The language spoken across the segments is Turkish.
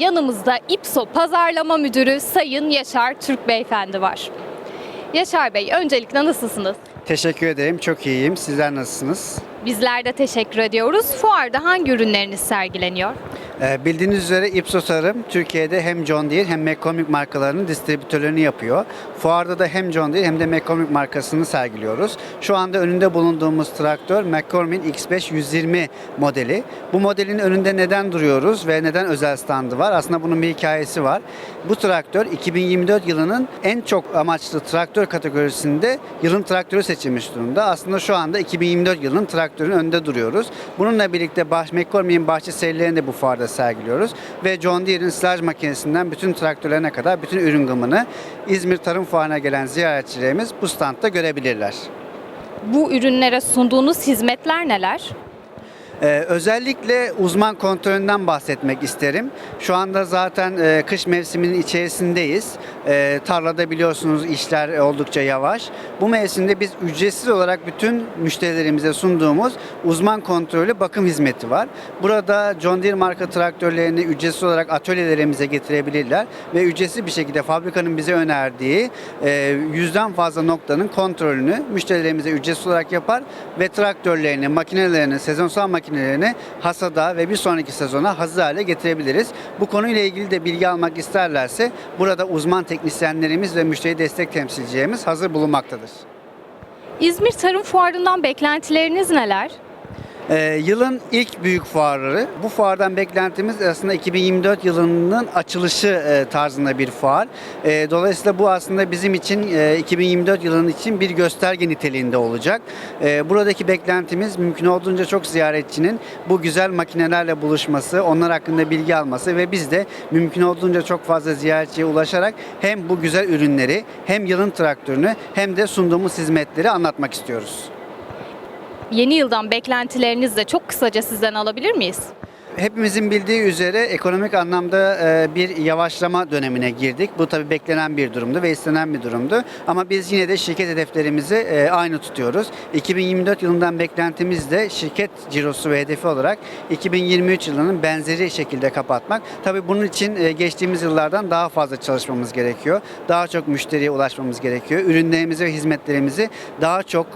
Yanımızda İPSO Pazarlama Müdürü Sayın Yaşar Türk Beyefendi var. Yaşar Bey, öncelikle nasılsınız? Teşekkür ederim. Çok iyiyim. Sizler nasılsınız? Bizler de teşekkür ediyoruz. Fuarda hangi ürünleriniz sergileniyor? Ee, bildiğiniz üzere Ipsos Tarım Türkiye'de hem John Deere hem McCormick markalarının distribütörlüğünü yapıyor. Fuarda da hem John Deere hem de McCormick markasını sergiliyoruz. Şu anda önünde bulunduğumuz traktör McCormick X5 120 modeli. Bu modelin önünde neden duruyoruz ve neden özel standı var? Aslında bunun bir hikayesi var. Bu traktör 2024 yılının en çok amaçlı traktör kategorisinde yılın traktörü seçilmiş durumda. Aslında şu anda 2024 yılının traktörün önünde duruyoruz. Bununla birlikte McCormick'in bahçe serilerini de bu fuarda sergiliyoruz. Ve John Deere'in silaj makinesinden bütün traktörlerine kadar bütün ürün gamını İzmir Tarım Fuarı'na gelen ziyaretçilerimiz bu standta görebilirler. Bu ürünlere sunduğunuz hizmetler neler? Ee, özellikle uzman kontrolünden bahsetmek isterim. Şu anda zaten e, kış mevsiminin içerisindeyiz. E, tarlada biliyorsunuz işler oldukça yavaş. Bu mevsimde biz ücretsiz olarak bütün müşterilerimize sunduğumuz uzman kontrolü bakım hizmeti var. Burada John Deere marka traktörlerini ücretsiz olarak atölyelerimize getirebilirler ve ücretsiz bir şekilde fabrikanın bize önerdiği e, yüzden fazla noktanın kontrolünü müşterilerimize ücretsiz olarak yapar ve traktörlerini, makinelerini, sezonsal makinelerini hasada ve bir sonraki sezona hazır hale getirebiliriz. Bu konuyla ilgili de bilgi almak isterlerse burada uzman teknisyenlerimiz ve müşteri destek temsilcilerimiz hazır bulunmaktadır. İzmir Tarım Fuarı'ndan beklentileriniz neler? Ee, yılın ilk büyük fuarları. Bu fuardan beklentimiz aslında 2024 yılının açılışı e, tarzında bir fuar. E, dolayısıyla bu aslında bizim için e, 2024 yılının için bir gösterge niteliğinde olacak. E, buradaki beklentimiz mümkün olduğunca çok ziyaretçinin bu güzel makinelerle buluşması, onlar hakkında bilgi alması ve biz de mümkün olduğunca çok fazla ziyaretçiye ulaşarak hem bu güzel ürünleri hem yılın traktörünü hem de sunduğumuz hizmetleri anlatmak istiyoruz. Yeni yıldan beklentilerinizi çok kısaca sizden alabilir miyiz? Hepimizin bildiği üzere ekonomik anlamda e, bir yavaşlama dönemine girdik. Bu tabii beklenen bir durumdu ve istenen bir durumdu. Ama biz yine de şirket hedeflerimizi e, aynı tutuyoruz. 2024 yılından beklentimiz de şirket cirosu ve hedefi olarak 2023 yılının benzeri şekilde kapatmak. Tabii bunun için e, geçtiğimiz yıllardan daha fazla çalışmamız gerekiyor. Daha çok müşteriye ulaşmamız gerekiyor. Ürünlerimizi ve hizmetlerimizi daha çok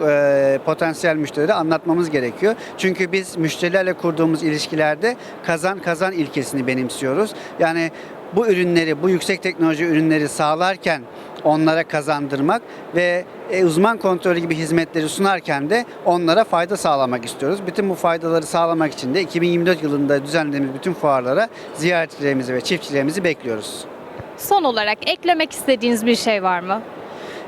potansiyel müşterilere anlatmamız gerekiyor. Çünkü biz müşterilerle kurduğumuz ilişkilerde kazan kazan ilkesini benimsiyoruz. Yani bu ürünleri, bu yüksek teknoloji ürünleri sağlarken onlara kazandırmak ve e, uzman kontrolü gibi hizmetleri sunarken de onlara fayda sağlamak istiyoruz. Bütün bu faydaları sağlamak için de 2024 yılında düzenlediğimiz bütün fuarlara ziyaretçilerimizi ve çiftçilerimizi bekliyoruz. Son olarak eklemek istediğiniz bir şey var mı?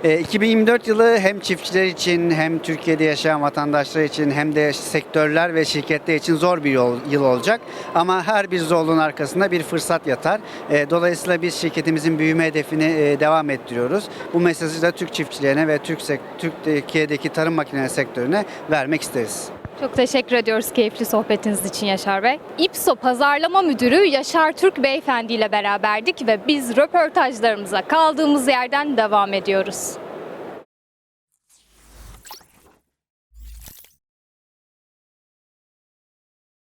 E, 2024 yılı hem çiftçiler için hem Türkiye'de yaşayan vatandaşlar için hem de sektörler ve şirketler için zor bir yol, yıl olacak. Ama her bir zorluğun arkasında bir fırsat yatar. E, Dolayısıyla biz şirketimizin büyüme hedefini e, devam ettiriyoruz. Bu mesajı da Türk çiftçilerine ve Türk, Türkiye'deki tarım makineleri sektörüne vermek isteriz. Çok teşekkür ediyoruz keyifli sohbetiniz için Yaşar Bey. İPSO Pazarlama Müdürü Yaşar Türk Beyefendi ile beraberdik ve biz röportajlarımıza kaldığımız yerden devam ediyoruz.